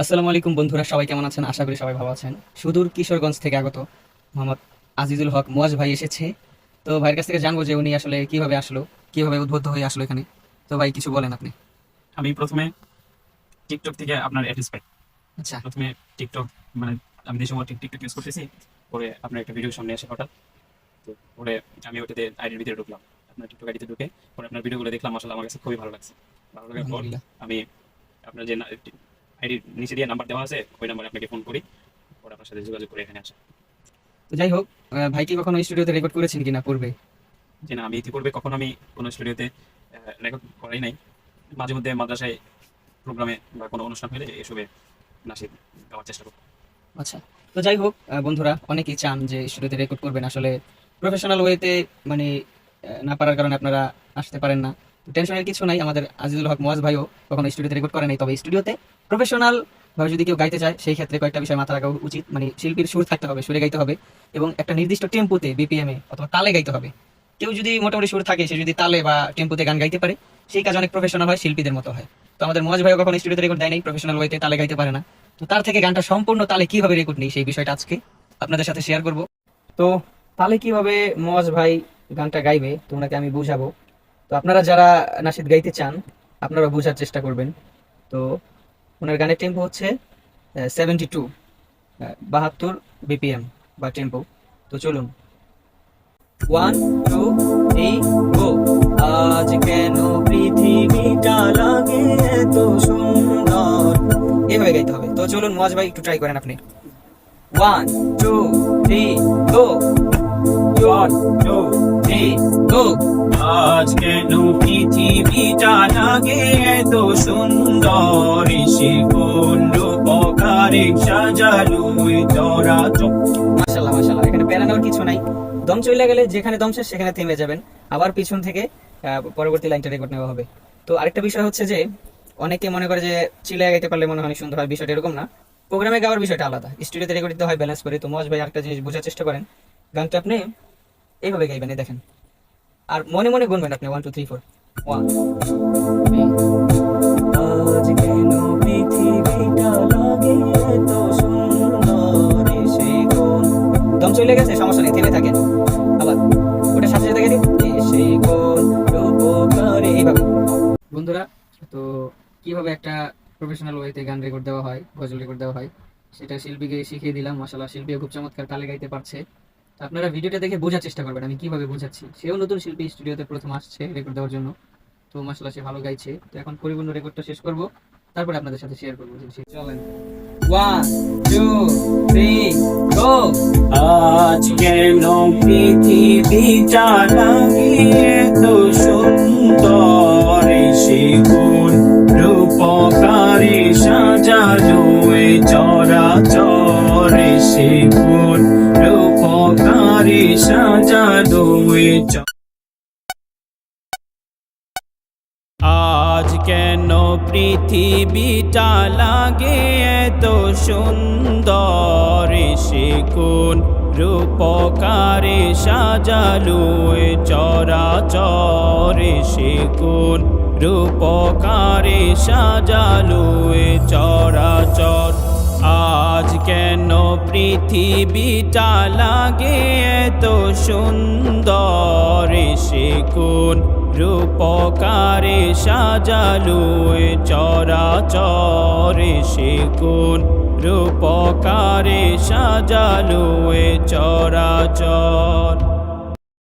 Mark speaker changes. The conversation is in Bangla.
Speaker 1: আসসালামু আলাইকুম বন্ধুরা সবাই কেমন আছেন? আশা করি সবাই ভালো আছেন। সুদূর কিশোরগঞ্জ থেকে আগত মোহাম্মদ আজিজুল হক মোয়াজ ভাই এসেছে। তো ভাইয়ের কাছ থেকে জানব যে উনি আসলে কীভাবে আসলো কীভাবে উদ্বুদ্ধ হয়ে আসলো এখানে। তো ভাই কিছু বলেন আপনি।
Speaker 2: আমি প্রথমে টিকটক থেকে আপনার অ্যাড্রেস পাই।
Speaker 1: আচ্ছা।
Speaker 2: প্রথমে টিকটক মানে আমি যে সময় টিকটক ইউজ করতেছি পরে আপনার একটা ভিডিও সামনে আসে হঠাৎ। তো পরে আমি ওটাতে আইডির ভিতরে ঢুকলাম। আপনার টিকটক আইডিতে ঢুকে পরে আপনার ভিডিওগুলো দেখলাম আসলে আমার কাছে খুবই ভালো লাগছে। ভালো লাগার পর আমি আপনার যে আইডির নিচে দিয়ে নাম্বার দেওয়া আছে ওই নাম্বারে আপনাকে ফোন করি। পরে আপনার সাথে যোগাযোগ করে এখানে আসা।
Speaker 1: তো যাই হোক ভাই কি কখনো স্টুডিওতে রেকর্ড করেছেন কিনা পূর্বে?
Speaker 2: যে না আমি ইতিপূর্বে কখনো আমি কোনো স্টুডিওতে রেকর্ড করাই নাই। মাঝে মধ্যে মাদ্রাসায় প্রোগ্রামে বা কোনো অনুষ্ঠান হলে এসবে নাসিদ গাওয়ার চেষ্টা করি
Speaker 1: আচ্ছা তো যাই হোক বন্ধুরা অনেকেই চান যে স্টুডিওতে রেকর্ড করবেন। আসলে প্রফেশনাল ওয়েতে মানে না পারার কারণে আপনারা আসতে পারেন না। টেনশনের কিছু নাই আমাদের আজিজুল হক মোয়াজ ভাইও কখনো স্টুডিওতে রেকর্ড করে নাই। তবে স্টুডিওতে প্রফেশনাল ভাবে যদি কেউ গাইতে চায়, সেই ক্ষেত্রে কয়েকটা বিষয় মাথা রাখা উচিত। মানে শিল্পীর সুর থাকতে হবে, সুরে গাইতে হবে এবং একটা নির্দিষ্ট টেম্পোতে বিপিএমে অথবা তালে গাইতে হবে। কেউ যদি মোটামুটি সুর থাকে, সে যদি তালে বা টেম্পোতে গান গাইতে পারে, সেই কাজ অনেক প্রফেশনাল হয়, শিল্পীদের মতো হয়। তো আমাদের মজ ভাইও কখনো স্টুডিওতে রেকর্ড দেয় নাই প্রফেশনাল ওয়েতে তালে গাইতে পারে না। তো তার থেকে গানটা সম্পূর্ণ তালে কীভাবে রেকর্ড নেই, সেই বিষয়টা আজকে আপনাদের সাথে শেয়ার করব। তো তালে কীভাবে মজ ভাই গানটা গাইবে তোমরাকে আমি বুঝাবো। তো আপনারা যারা নাশিদ গাইতে চান, আপনারা বোঝার চেষ্টা করবেন। তো ওনার গানের টেম্পো হচ্ছে সেভেন্টি টু বাহাত্তর বিপিএম বা টেম্পো তো চলুন। ওয়ান টু থ্রি গো আজ কেন পৃথিবীটা লাগে এত সুন্দর? এভাবে গাইতে হবে। তো চলুন মোয়াজ ভাই, একটু ট্রাই করেন আপনি। One two three go go.
Speaker 2: লাগে এত সুন্দর সে কোন রূপকারে সাজালো
Speaker 1: মাশাল্লাহ মাশাল্লাহ এখানে কিছু নাই। দম চলে গেলে যেখানে দম শেষ, সেখানে থেমে যাবেন। আবার পিছন থেকে পরবর্তী লাইনটা রেকর্ড নেওয়া হবে। তো আরেকটা বিষয় হচ্ছে যে, অনেকে মনে করে যে চিল্লায় গাইতে পারলে মনে হয় সুন্দর হয়, বিষয়টা এরকম না। প্রোগ্রামে গাওয়ার বিষয়টা আলাদা। স্টুডিওতে রেকর্ড দিতে হয় ব্যালেন্স করে। তো মজ ভাই আরেকটা জিনিস বোঝার চেষ্টা করেন। গানটা আপনি এইভাবে গাইবেন দেখেন। আর মনে মনে গুনবেন আপনি one two three four one দম চলে গেছে, সমস্যা নেই, থেমে থাকেন। আবার ওটা সাথে সাথে বন্ধুরা, তো কীভাবে একটা প্রফেশনাল ওয়েতে গান রেকর্ড দেওয়া হয় গজল রেকর্ড দেওয়া হয়, সেটা শিল্পীকে শিখিয়ে দিলাম। মাসাল্লাহ শিল্পী খুব চমৎকার তালে গাইতে পারছে। আপনারা ভিডিওটা দেখে বোঝার চেষ্টা করবেন আমি কীভাবে বোঝাচ্ছি। সেও নতুন শিল্পী স্টুডিওতে প্রথম আসছে রেকর্ড দেওয়ার জন্য। তো মাসাল্লাহ সে ভালো গাইছে। তো এখন পরিপূর্ণ রেকর্ডটা শেষ করব। তারপরে আপনাদের সাথে শেয়ার করব চলেন। ওয়ান টু
Speaker 2: সে এ চরাচরে? সে চ- আজ কেন পৃথিবীটা লাগে এত সুন্দর সে কোন রূপকারে সাজালো চরাচরে সে কোন রূপকারে সাজালো এ পৃথিবীটা লাগে এত সুন্দর সে কোন রূপকারে সাজালু চরা চরাচরে সে কোন রূপকারে সাজালু চরা চরাচর।